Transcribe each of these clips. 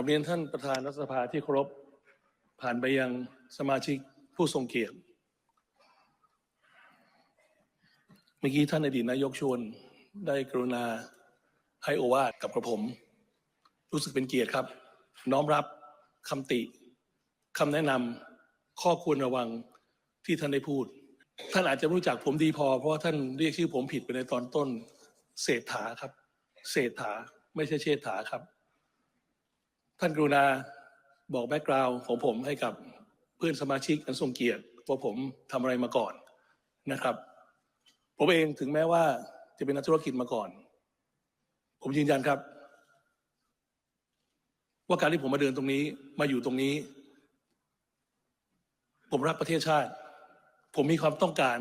กับเรียนท่านประธานรัฐสภาที่เคารพผ่านไปยังสมาชิกผู้ทรงเกียรติ เมื่อกี้ท่านอดีตนายกชวนได้กรุณาให้โอวาทกับกระผม รู้สึกเป็นเกียรติครับ น้อมรับคำติคำแนะนำข้อควรระวังที่ท่านได้พูด ท่านอาจจะรู้จักผมดีพอ เพราะาท่านเรียกชื่อผมผิดไปในตอนต้นเศรษฐาครับ เศรษฐาไม่ใช่เชษฐาครับ ท่านกรุณาบอกแบ็กกราวน์ของผมให้กับเพื่อนสมาชิกอันทรงเกียรติว่าผมทำอะไรมาก่อนนะครับ ผมเองถึงแม้ว่าจะเป็นนักธุรกิจมาก่อน ผมยืนยันครับ ว่าการที่ผมมาเดินตรงนี้มาอยู่ตรงนี้ ผมรักประเทศชาติ ผมมีความต้องการ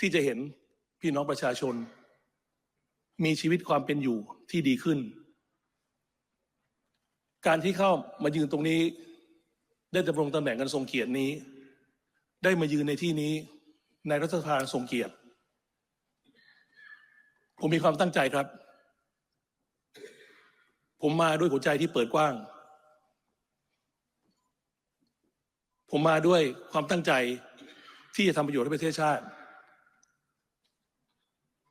ที่จะเห็นพี่น้องประชาชน มีชีวิตความเป็นอยู่ที่ดีขึ้น การที่เข้ามายืนตรงนี้ ได้ดำรงตำแหน่งกันทรงเกียรตินี้ ได้มายืนในที่นี้ ในรัฐสภาทรงเกียรติ ผมมีความตั้งใจครับ ผมมาด้วยหัวใจที่เปิดกว้าง ผมมาด้วยความตั้งใจที่จะทำประโยชน์ให้ประเทศชาติ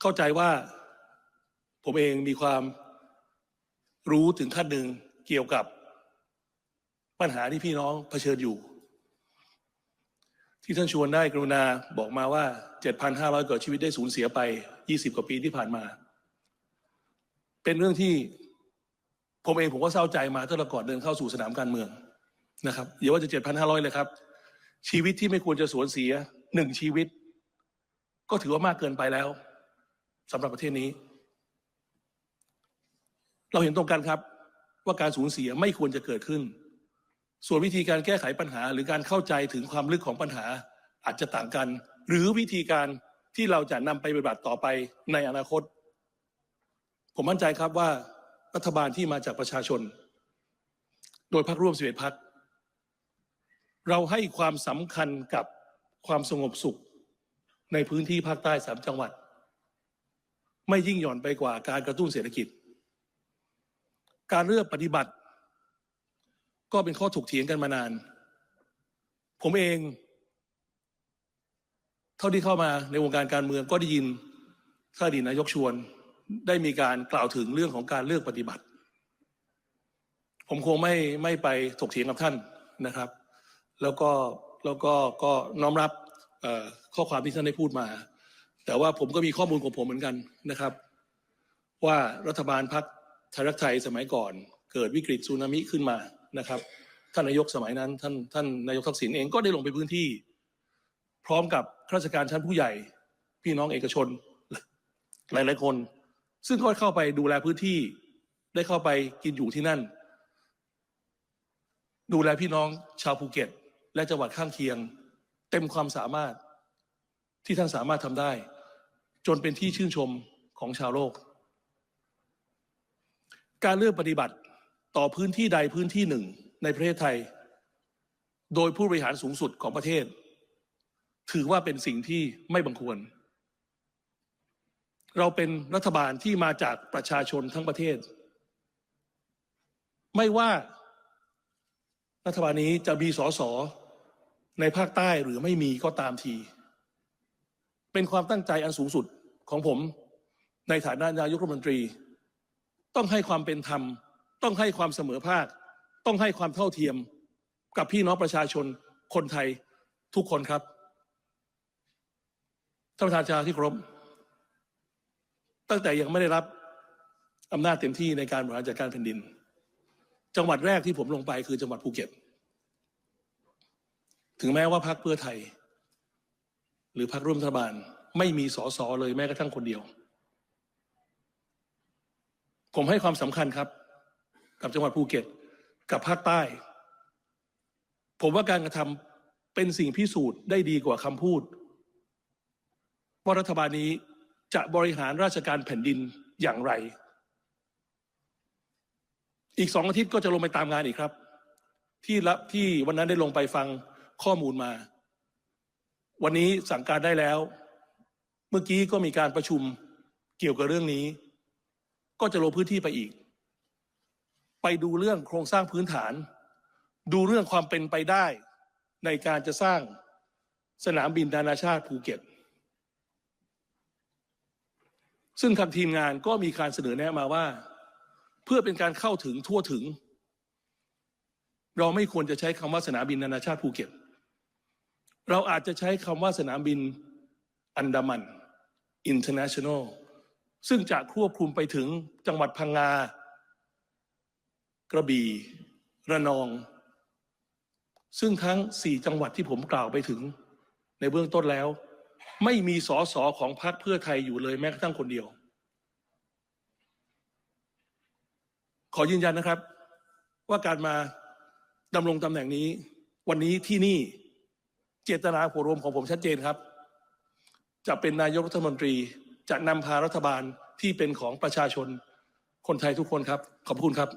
เข้าใจว่าผมเองมีความรู้ถึงขั้นหนึ่งเกี่ยวกับ ปัญหาที่พี่น้องเผชิญอยู่ ที่ท่านชวนได้กรุณาบอกมาว่า 7,500กว่าชีวิตได้สูญเสียไป 20 กว่าปีที่ผ่านมา เป็นเรื่องที่ผมเองผมก็เศร้าใจมาตั้งแต่ก่อนเดินเข้าสู่สนามการเมืองนะครับอย่าว่าจะ 7,500 เลยครับ ชีวิตที่ไม่ควรจะสูญเสียหนึ่งชีวิต ก็ถือว่ามากเกินไปแล้วสำหรับประเทศนี้ เราเห็นตรงกันครับว่าการสูญเสียไม่ควรจะเกิดขึ้น ส่วนวิธีการแก้ไขปัญหา หรือการเข้าใจถึงความลึกของปัญหาอาจจะต่างกัน หรือวิธีการที่เราจะนำไปปฏิบัติต่อไปในอนาคต ผมมั่นใจครับว่ารัฐบาลที่มาจากประชาชน โดยพรรคร่วมสิบเอ็ดพรรคเราให้ความสำคัญกับความสงบสุขในพื้นที่ภาคใต้สามจังหวัด ไม่ยิ่งหย่อนไปกว่าการกระตุ้นเศรษฐกิจ การเลือกปฏิบัติ ก็เป็นข้อถกเถียงกันมานาน ผมเอง เท่าที่เข้ามาในวงการการเมืองก็ได้ยินท่านดีนายกชวน ได้มีการกล่าวถึงเรื่องของการเลือกปฏิบัติ ผมคงไม่ไม่ไปถกเถียงกับท่านนะครับ แล้วก็แล้วก็ก็น้อมรับข้อความที่ท่านได้พูดมา แต่ว่าผมก็มีข้อมูลของผมเหมือนกันนะครับ ว่ารัฐบาลพักไทยรักไทยสมัยก่อน เกิดวิกฤตสึนามิขึ้นมา นะครับ ท่านนายกสมัยนั้น ท่านท่านนายกทักษิณเองก็ได้ลงไปพื้นที่ พร้อมกับข้าราชการชั้นผู้ใหญ่ พี่น้องเอกชน หลายๆคน ซึ่งก็เข้าไปดูแลพื้นที่ ได้เข้าไปกินอยู่ที่นั่น ดูแลพี่น้องชาวภูเก็ต และจังหวัดข้างเคียง เต็มความสามารถที่ท่านสามารถทำได้ จนเป็นที่ชื่นชมของชาวโลก การเลือกปฏิบัติ ต่อพื้นที่ใดพื้นที่หนึ่งในประเทศไทย โดยผู้บริหารสูงสุดของประเทศ ถือว่าเป็นสิ่งที่ไม่บังควร เราเป็นรัฐบาลที่มาจากประชาชนทั้งประเทศ ไม่ว่ารัฐบาลนี้จะมีสสในภาคใต้หรือไม่มีก็ตามที เป็นความตั้งใจอันสูงสุดของผม ในฐานะนายกรัฐมนตรี ต้องให้ความเป็นธรรม ต้องให้ความเสมอภาค ต้องให้ความเท่าเทียมกับพี่น้องประชาชนคนไทยทุกคนครับท่านประธานชาที่ครพตั้งแต่ยังไม่ได้รับอำนาจเต็มที่ในการบริหารจัดการแผ่นดิน จังหวัดแรกที่ผมลงไปคือจังหวัดภูเก็ต ถึงแม้ว่าพรรคเพื่อไทย หรือพรรคร่วมรัฐบาล ไม่มีสอสอเลยแม้กระทั่งคนเดียว ผมให้ความสำคัญครับ กับจังหวัดภูเก็ต กับภาคใต้ ผมว่าการกระทำเป็นสิ่งพิสูจน์ได้ดีกว่าคำพูดว่ารัฐบาลนี้จะบริหารราชการแผ่นดินอย่างไร อีกสองอาทิตย์ก็จะลงไปตามงานอีกครับ ที่รับที่วันนั้นได้ลงไปฟังข้อมูลมา วันนี้สั่งการได้แล้ว เมื่อกี้ก็มีการประชุมเกี่ยวกับเรื่องนี้ ก็จะลงพื้นที่ไปอีก ไปดูเรื่องโครงสร้างพื้นฐาน ดูเรื่องความเป็นไปได้ ในการจะสร้างสนามบินนานาชาติภูเก็ต ซึ่งทางทีมงานก็มีการเสนอแนะมาว่า เพื่อเป็นการเข้าถึงทั่วถึง เราไม่ควรจะใช้คำว่าสนามบินนานาชาติภูเก็ต เราอาจจะใช้คำว่าสนามบินอันดามัน International ซึ่งจะควบคุมไปถึงจังหวัดพังงา กระบี่ระนอง ซึ่งทั้งสี่จังหวัดที่ผมกล่าวไปถึง ในเบื้องต้นแล้ว ไม่มีสอสอของพรรคเพื่อไทยอยู่เลยแม้กระทั่งคนเดียว ขอยืนยันนะครับ ว่าการมาดำรงตำแหน่งนี้ วันนี้ที่นี่เจตนาหัวรวมของผมชัดเจนครับ จะเป็นนายกรัฐมนตรีจะนำพารัฐบาลที่เป็นของประชาชนคนไทยทุกคนครับ ขอบคุณครับ